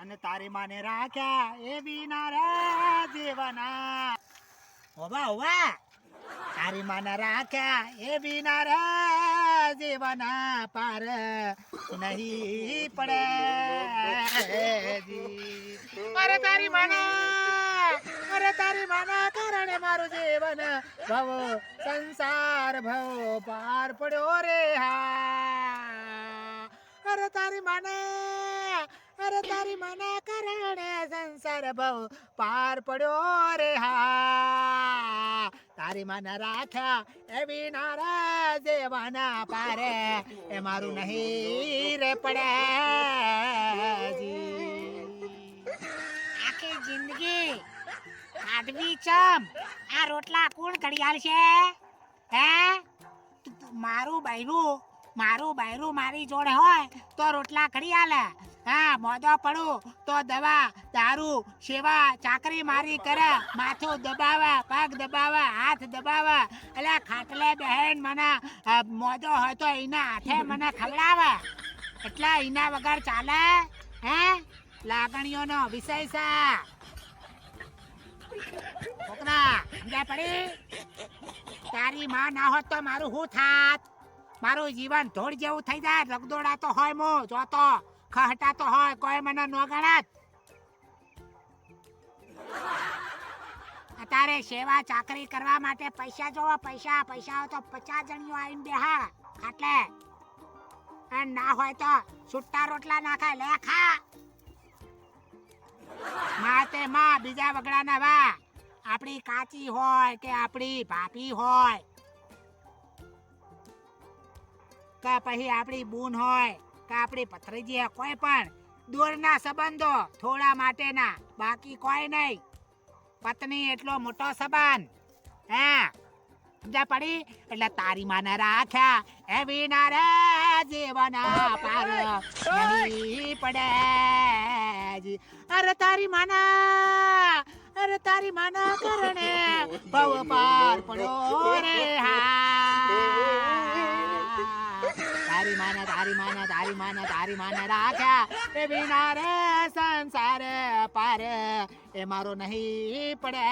અને તારી માને રાખ્યા એ વિના રે જીવના ઓવા ઓવા તારી માને રાખ્યા એ વિના રે જીવના પાર નહીં પડે. અરે તારી માના, અરે તારી માના કારણે મારું જીવન ભવ, સંસાર ભવ પાર પડ્યો રે હા. અરે તારી માના અરે તારી માના કારણે સંસાર બહુ પાર પડ્યો રે હા. તારી માના રાખ્યા એવી વિના દેવાના પારે. એ મારું નહીં રે પડે આખી જિંદગી કાઢવી ચમ. આ રોટલા કોણ ઘડિયાળ છે હે? મારું બૈરું મારું બૈરું મારી જોડે હોય તો રોટલા ઘડિયાળ હા મોદો પડું. તો દવા, દારૂ, સેવા, ચાકરી મારી કરે. માથું દબાવે, પગ દબાવે, હાથ દબાવે. એટલે ખાટલે બહેન મને મોદો હોય તો એના હાથે મને ખવડાવે. એટલે એના વગર ચાલે? હે? લાગણીઓનો વિષય છે. છોકરા સમજાય પડી? તારી માં ના હોત તો મારું શું થાત? મારું જીવન ધોળ જેવું થઈ જાય. રગદોડા તો હોય મો, જોતો. ખહટા તો હોય, કોઈ મને ન ગણત. અત્યારે સેવા ચાકરી કરવા માટે પૈસા જોવો, પૈસા પૈસા હોય તો પચાસ જણીઓ આવીને બેહા, ખાટલે. અને ના હોય તો સુટ્ટા રોટલા નાખાય લે ખા. માતે માં બીજા વગડાના વા. આપણી કાચી હોય કે આપણી ભાભી હોય. કે પછી આપણી બૂન હોય. કે પથરીજી કોઈ પણ. દૂરના સંબંધો થોડા માટેના બાકી કોઈ નહીં. પત્ની એટલો મોટો સંબંધ. હા? સમજા પડી? એટલે તારી માને રાખ્યા. એ વિના રે જીવન પાર નહીં પડે. અરે તારી માના અરે તારી માના કરણે ભવ પાર પડો રે હા. તારી માના તારી માના તારી માના રાખ્યા. એ વિના રે સંસારે પારે. એ મારો નહીં પડે.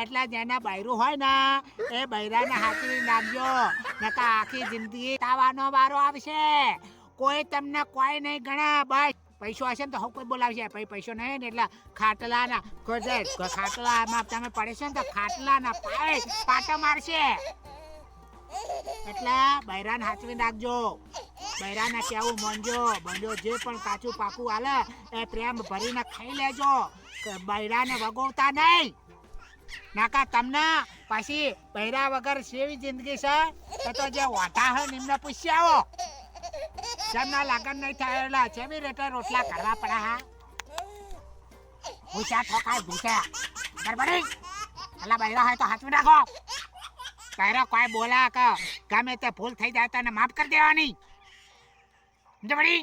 એટલે જેના બૈરું હોય ને, એ બૈરાને હાથવી નાખજો નકા આખી જિંદગી તાવાનો વારો આવશે. કોઈ તમને કોઈ નહીં ગણે. બસ. પૈસો હશે ને તો હું કોઈ બોલાવશે. પછી પૈસો નહીં ને એટલે ખાટલાના ખાટલામાં તમે પડે છે ને તો ખાટલાના પાય પાટા મારશે. એટલે બૈરાને હાચવી નાખજો. બૈરાને કેવું મનજો. બંજો જે પણ કાચું પાકું હાલે એ પ્રેમ ભરીને ખાઈ લેજો. બૈરાને વગોવતા નહીં. નાકા તમને પછી બૈરા વગર સેવી જિંદગી છે તો જે વાટા હે નિમને પૂછી આવો. જેમના લાગણ નહીં થાય એટલે જેવી રીતે રોટલા કરવા પડે હા. ભૂસ્યા ઠોકાય ભૂસ્યા ગરબડી? એટલે બૈરા હોય તો હાચવી નાખો. તારો કોઈ બોલા કે ગમે તે ભૂલ થઈ જાય તો એને માફ કરી દેવાની. સમજ પડી